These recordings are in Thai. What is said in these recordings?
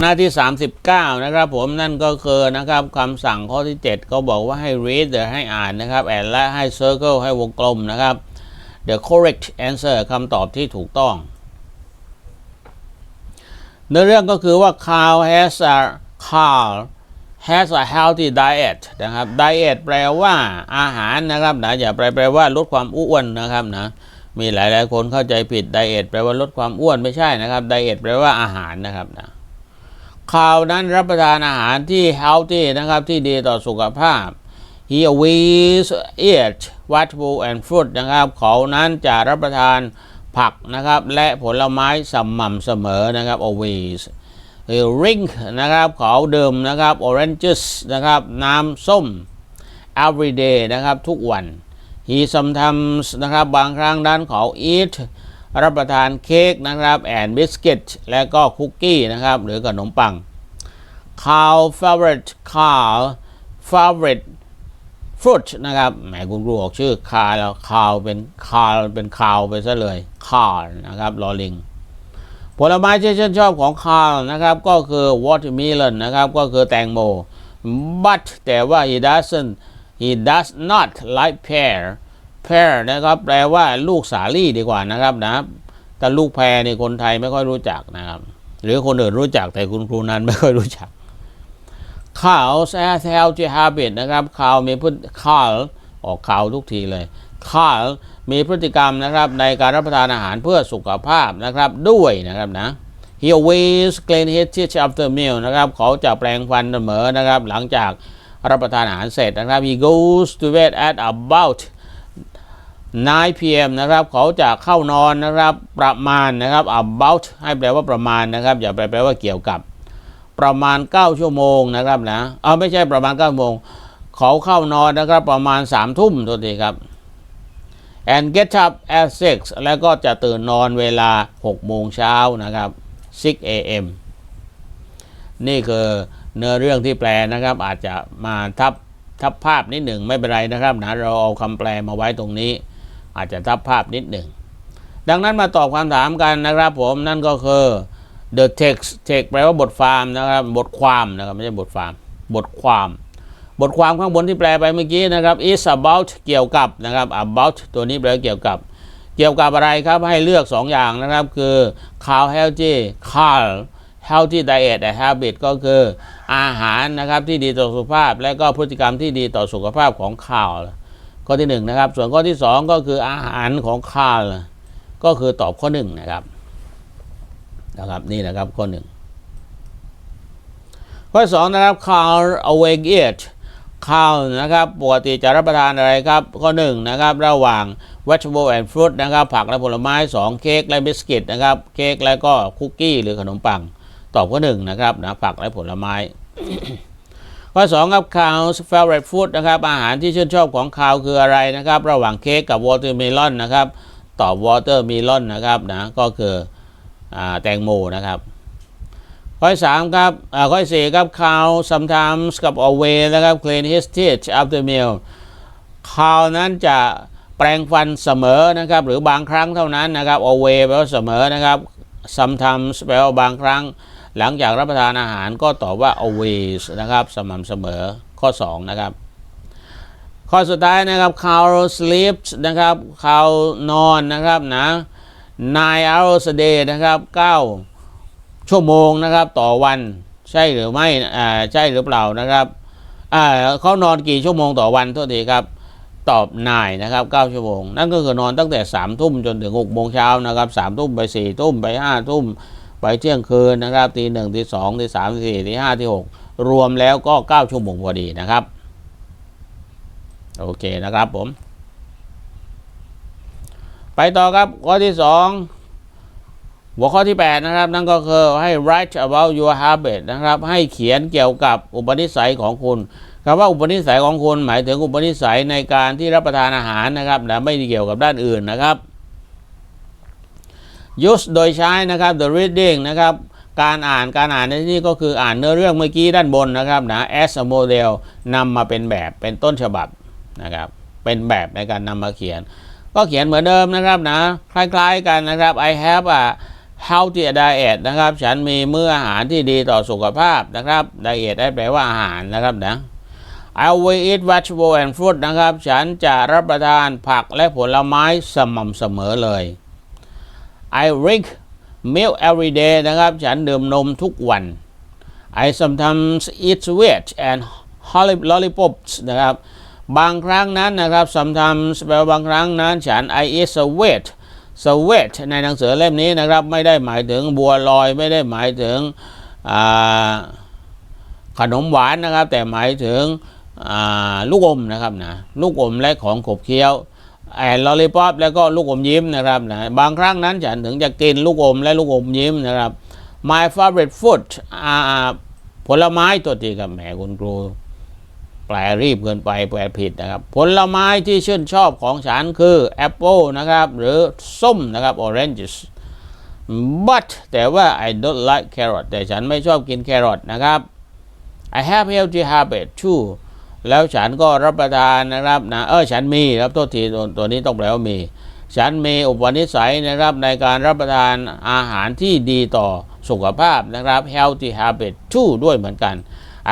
หน้าที่ 39 นะครับผมนั่นก็คือนะครับคำสั่งข้อที่ 7 ก็บอกว่าให้ read หรือให้อ่านนะครับ and และให้ circle ให้วงกลมนะครับ the correct answer คำตอบที่ถูกต้องเนื้อเรื่องก็คือว่า Carl has a Carl has a healthy diet นะครับ diet แปลว่าอาหารนะครับนะอย่าแปลแปลว่าลดความอ้วนนะครับนะมีหลายๆคนเข้าใจผิด diet แปลว่าลดความอ้วนไม่ใช่นะครับ diet แปลว่าอาหารนะครับนะ ข่าวนั้นรับประทานอาหารที่ healthy นะครับ ที่ดีต่อสุขภาพ he always eat vegetable and fruit นะครับ เขานั้นจะรับประทานผักนะครับ และผลไม้สม่ำเสมอนะครับ always he drink นะครับเขาดื่มนะครับ oranges นะครับ น้ำส้ม every day นะครับ ทุกวัน he sometimes นะครับ บางครั้งนั้นเขา eat รับประทานเค้กนะครับ and biscuit และก็คุกกี้นะครับหรือขนมปัง cow favorite cow favorite fruit นะครับแหมคุณครูออกชื่อคาแล้วคาวเป็นคาเป็นคาวไปซะเลยคานะครับลอลิงผลไม้ที่ชื่นชอบของคาร์ลนะครับก็คือ watermelon นะครับก็คือแตงโม but แต่ว่า he doesn't he does not like pear pear นะครับแปลว่าลูกสาลี่ดีกว่านะครับนะแต่ลูกแพรนี่คนไทยไม่ค่อยรู้จักนะครับ หรือคนอื่นรู้จักแต่คุณครูนั้นไม่ค่อยรู้จักข้าวแซ่แซวที่ฮาบิตนะครับข้าวมีพฤติข้าวออกข่าวทุกทีเลยข้าวมีพฤติกรรมนะครับในการรับประทานอาหารเพื่อสุขภาพนะครับด้วยนะครับนะ he always clean his teeth after meal นะครับเขาจะแปรงฟันเสมอนะครับ หลังจากรับประทานอาหารเสร็จนะครับ he goes to bed at about 9 p.m. นะครับเขาจะเข้านอนนะครับประมาณนะครับ about ให้แปลว่าประมาณนะครับ อย่าแปลแปลว่าเกี่ยวกับ ประมาณ 9 ชั่วโมงนะครับนะเอาไม่ใช่ประมาณ9ชั่วโมง เขาเข้านอนนะครับประมาณ3ทุ่มตัวทีครับ and get up at 6 แล้วก็จะตื่นนอนเวลา 6 โมงเช้านะครับ 6 a.m. นี่คือเนื้อเรื่องที่แปลนะครับ อาจจะมาทับทับภาพนิดหนึ่งไม่เป็นไรนะครับนะเราเอาคำแปลมาไว้ตรงนี้ อาจจะทับภาพนิดหนึ่ง ดังนั้นมาตอบคำถามกันนะครับผมนั่นก็คือ the text text แปลว่าบทความนะครับบทความนะครับไม่ใช่บทความบทความ บทความข้างบนที่แปลไปเมื่อกี้นะครับ is about เกี่ยวกับนะครับ about ตัวนี้แปลว่าเกี่ยวกับ เกี่ยวกับอะไรครับให้เลือก 2 อย่างนะครับ คือ cow healthy cow healthy diet and habit ก็คืออาหารนะครับที่ดีต่อสุขภาพ และก็พฤติกรรมที่ดีต่อสุขภาพของข้าว ข้อที่1นะครับ ส่วนข้อที่ 2 ก็คืออาหารของข้าวก็คือตอบข้อ1นะครับนะครับนี่นะครับข้อหนึ่งข้อสองนะครับ cow awake eat cow นะครับปกติจะรับประทานอะไรครับ ข้อหนึ่งนะครับระหว่าง vegetable and fruit นะครับผักและผลไม้สองเค้กและบิสกิตนะครับเค้กและก็คุกกี้หรือขนมปัง ตอบข้อหนึ่งนะครับนะผักและผลไม้ ข้อสองครับ cow's favorite food นะครับอาหารที่ชื่นชอบของ cow คืออะไรนะครับ ระหว่างเค้กกับ watermelon นนะครับตอบ watermelon นนะครับนะก็คืออแตงโมนะครับข้อที่สามครับข้อที่สี่ครับ cow sometimes กับ always นะครับ clean his teeth after meal cow นั้นจะแปรงฟันเสมอนะครับ หรือบางครั้งเท่านั้นนะครับ always แปลว่าเสมอนะครับ sometimes แปลว่าบางครั้ง หลังจากรับประทานอาหารก็ตอบว่า always นะครับ สม่ำเสมอข้อ 2 นะครับ ข้อสุดท้ายนะครับ cow sleeps นะครับ cow นอนนะครับนะ nine hours a day นะครับ 9 ชั่วโมงนะครับต่อวันใช่หรือไม่อ่าใช่หรือเปล่านะครับอ่าเขานอนกี่ชั่วโมงต่อวันโทษทีครับตอบนายนะครับ 9 ชั่วโมง นั่นก็คือนอนตั้งแต่3ทุ่มจนถึง6โมงเช้านะครับ3ทุ่มไป4ทุ่มไป5ทุ่ม ไปเที่ยงคืนนะครับตีหนึ่งตีสองตีสามตีสี่ตีห้าตีหกรวมแล้วก็9ชั่วโมงพอดีนะครับ โอเคนะครับผม ไปต่อครับข้อที่2หัวข้อที่ 8 นะครับ นั่นก็คือให้ write about your habit นะครับ ให้เขียนเกี่ยวกับอุปนิสัยของคุณคำว่าอุปนิสัยของคุณหมายถึงอุปนิสัยในการที่รับประทานอาหารนะครับนะไม่เกี่ยวกับด้านอื่นนะครับ use โดยใช้นะครับ the reading นะครับการอ่านการอ่านในที่นี้ก็คืออ่านเนื้อเรื่องเมื่อกี้ด้านบนนะครับนะ as a model นำมาเป็นแบบเป็นต้นฉบับนะครับเป็นแบบในการนำมาเขียน ก็เขียนเหมือนเดิมนะครับนะคล้ายๆกันนะครับ I have a healthy diet นะครับ ฉันมีมื้ออาหารที่ดีต่อสุขภาพนะครับ diet แปลว่าอาหารนะครับนะ I will eat vegetable and fruit นะครับ ฉันจะรับประทานผักและผลไม้สม่ำเสมอเลย I drink milk every day นะครับ ฉันดื่มนมทุกวัน I sometimes eat sweet and lollipops นะครับ บางครั้งนั้นนะครับ sometimes แปลว่าบางครั้งนั้น ฉัน I eat sweet sweet ในหนังสือเล่มนี้นะครับ ไม่ได้หมายถึงบัวลอย ไม่ได้หมายถึงขนมหวานนะครับ แต่หมายถึงลูกอมนะครับนะ ลูกอมและของขบเคี้ยว แอนลอลิปอปแล้วก็ลูกอมยิ้มนะครับนะบางครั้งนั้นฉันถึงจะกินลูกอมและลูกอมยิ้มนะครับ my favorite food อ่าผลไม้ตัวทีกับแหมคุณครูแปลรีบเกินไปแปลผิดนะครับ ผลไม้ที่ชื่นชอบของฉันคือแอปเปิลนะครับ หรือส้มนะครับ oranges but แต่ว่า I don't like carrot แต่ฉันไม่ชอบกินแครอทนะครับ I have healthy habit too แล้วฉันก็รับประทานนะครับนะเออฉันมีรับโทษทีตัวนี้ต้องแปลว่ามี ฉันมีอุปนิสัยนะครับในการรับประทานอาหารที่ดีต่อสุขภาพนะครับ healthy habit too ด้วยเหมือนกัน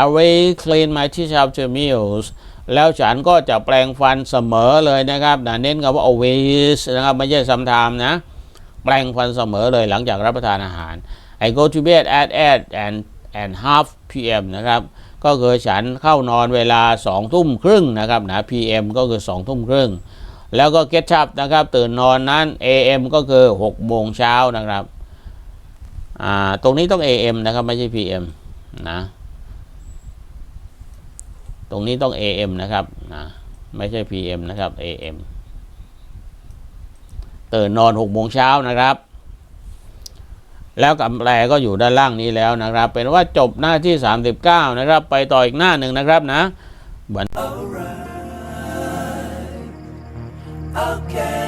I will clean my teeth after meals แล้วฉันก็จะแปรงฟันเสมอเลยนะครับนะเน้นคำว่า always นะครับไม่ใช่ sometime นะ แปรงฟันเสมอเลยหลังจากรับประทานอาหาร I go to bed at 8 and and half p.m. นะครับ ก็คือฉันเข้านอนเวลา2ทุ่มครึ่งนะครับนะ p.m. ก็คือ2ทุ่มครึ่งแล้วก็ get up นะครับตื่นนอนนั้น a.m. ก็คือ6โมงเช้านะครับอ่าตรงนี้ต้อง a.m. นะครับไม่ใช่ p.m. นะตรงนี้ต้อง a.m. นะครับนะไม่ใช่ p.m. นะครับ a.m. ตื่นนอน6โมงเช้านะครับ แล้วกำไรก็อยู่ด้านล่างนี้แล้วนะครับ เป็นว่าจบหน้าที่ 39 นะครับ ไปต่ออีกหน้าหนึ่งนะครับนะ Okay.